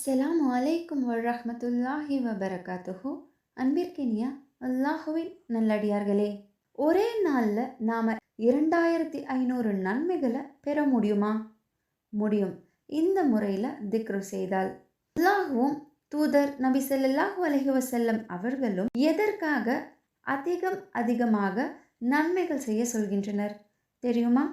அஸ்ஸலாம் அலைக்கும் வரமத்துல்லாஹி வபரகாத்துஹு. அன்பிற்கினிய அல்லாஹுவின் நல்லடியார்களே ஒரே நாளில் நாம் இரண்டாயிரத்தி ஐநூறு நன்மைகளை பெற முடியுமா? முடியும். இந்த முறையில் திக்ரு செய்தால் அல்லாஹுவும் தூதர் நபி செல்லல்லாஹு அலஹி வசல்லம் அவர்களும் எதற்காக அதிகம் அதிகமாக நன்மைகள் செய்ய சொல்கின்றனர்? தெரியுமா?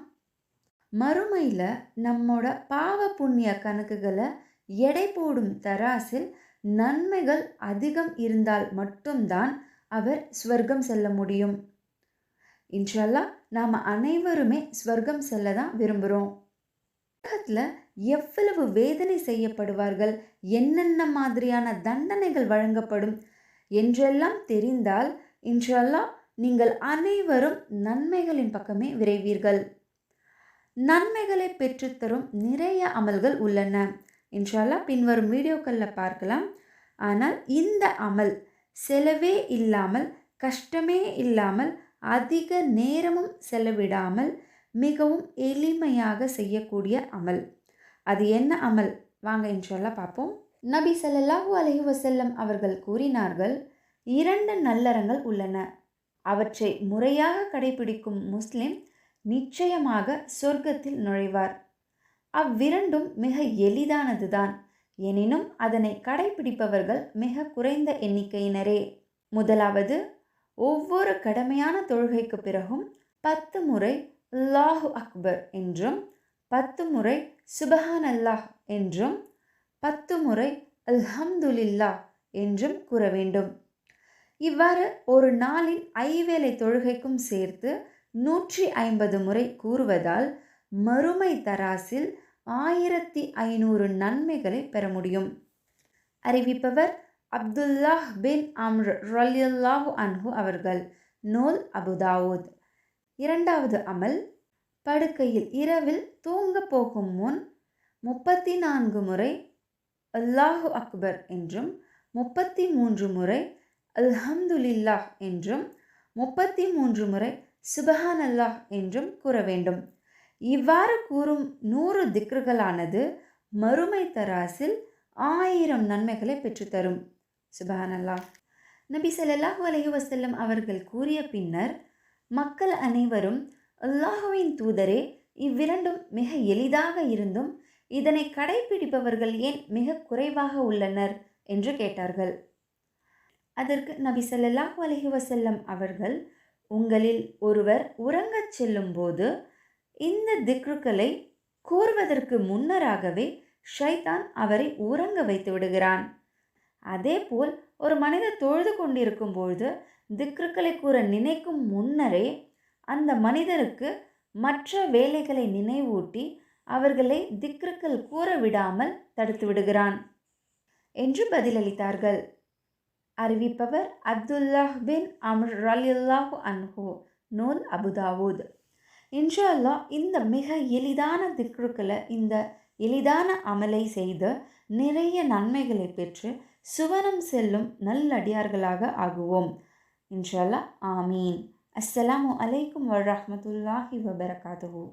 மறுமையில் நம்மோட பாவ புண்ணிய கணக்குகளை எடை போடும் தராசில் நன்மைகள் அதிகம் இருந்தால் மட்டும்தான் அவர் ஸ்வர்க்கம் செல்ல முடியும். இன்ஷல்லா நாம் அனைவருமே ஸ்வர்க்கம் செல்ல தான் விரும்புகிறோம் உலகத்தில் எவ்வளவு வேதனை செய்யப்படுவார்கள் என்னென்ன மாதிரியான தண்டனைகள் வழங்கப்படும் என்றெல்லாம் தெரிந்தால் இன்ஷல்லா நீங்கள் அனைவரும் நன்மைகளின் பக்கமே விரைவீர்கள். நன்மைகளை பெற்றுத்தரும் நிறைய அமல்கள் உள்ளன. இன்ஷால்லா பின்வரும் வீடியோக்களில் பார்க்கலாம். ஆனால் இந்த அமல் செலவே இல்லாமல் கஷ்டமே இல்லாமல் அதிக நேரமும் செலவிடாமல் மிகவும் எளிமையாக செய்யக்கூடிய அமல். அது என்ன அமல்? வாங்க இன்ஷால்லா பார்ப்போம். நபி சல்லாஹூ அலஹி வசல்லம் அவர்கள் கூறினார்கள் இரண்டு நல்லறங்கள் உள்ளன. அவற்றை முறையாக கடைபிடிக்கும் முஸ்லிம் நிச்சயமாக சொர்க்கத்தில் நுழைவார். அவ்விரண்டும் மிக எளிதானதுதான். எனினும் அதனை கடைபிடிப்பவர்கள் மிக குறைந்த எண்ணிக்கையினரே. முதலாவது ஒவ்வொரு கடமையான தொழுகைக்கு பிறகும் பத்து முறை லாஹு அக்பர் என்றும் பத்து முறை சுபஹான் அல்லாஹ் என்றும் பத்து முறை அல்ஹம்துலில்லா என்றும் கூற வேண்டும். இவ்வாறு ஒரு நாளின் ஐவேளை தொழுகைக்கும் சேர்த்து நூற்றி ஐம்பது முறை கூறுவதால் மறுமை தராசில் ஆயிரத்தி ஐநூறு நன்மைகளை பெற முடியும். அறிவிப்பவர் அப்துல்லாஹ் பின் அம்ர் ரலியல்லாஹு அன்ஹு அவர்கள். நூல் அபுதாவூத் இரண்டாவது அமல் படுக்கையில் இரவில் தூங்க போகும் முன் முப்பத்தி நான்கு முறை அல்லாஹு அக்பர் என்றும் முப்பத்தி மூன்று முறை அல்ஹம்துலில்லாஹ் என்றும் முப்பத்தி மூன்று முறை சுபஹான் அல்லாஹ் என்றும் கூற வேண்டும். இவ்வாறு கூறும் நூறு திக்ருகளானது மறுமை தராசில் ஆயிரம் நன்மைகளை பெற்றுத்தரும். சுபஹானல்லா அல்லாஹ் நபி சல்லாஹூ அலஹி வசல்லம் அவர்கள் கூறிய பின்னர் மக்கள் அனைவரும் அல்லாஹுவின் தூதரே இவ்விரண்டும் மிக எளிதாக இருந்தும் இதனை கடைபிடிப்பவர்கள் ஏன் மிக குறைவாக உள்ளனர் என்று கேட்டார்கள். அதற்கு நபி சல்லாஹூ அலஹி வசல்லம் அவர்கள் உங்களில் ஒருவர் உறங்கச் செல்லும்போது இந்த திக்ருக்களை கூறுவதற்கு முன்னராகவே ஷைதான் அவரை உறங்க வைத்து விடுகிறான். அதேபோல் ஒரு மனிதர் தொழுது கொண்டிருக்கும் பொழுது திக்ருக்களை கூற நினைக்கும் முன்னரே அந்த மனிதருக்கு மற்ற வேலைகளை நினைவூட்டி அவர்களை திக்ருக்கள் கூற விடாமல் தடுத்து விடுகிறான் என்று பதிலளித்தார்கள். அறிவிப்பவர் அப்துல்லாஹ் பின் அம்ர் ரலியல்லாஹு நூல் அபுதாவூத். இன்ஷா அல்லாஹ் இந்த மிக எளிதான திக்ருக்களை இந்த எளிதான அமலை செய்து நிறைய நன்மைகளை பெற்று சுவனம் செல்லும் நல்லடியார்களாக ஆகுவோம். இன்ஷா அல்லாஹ் ஆமீன். அஸ்ஸலாமு அலைக்கும் வரமத்துல்லாஹி வபரகாத்துஹு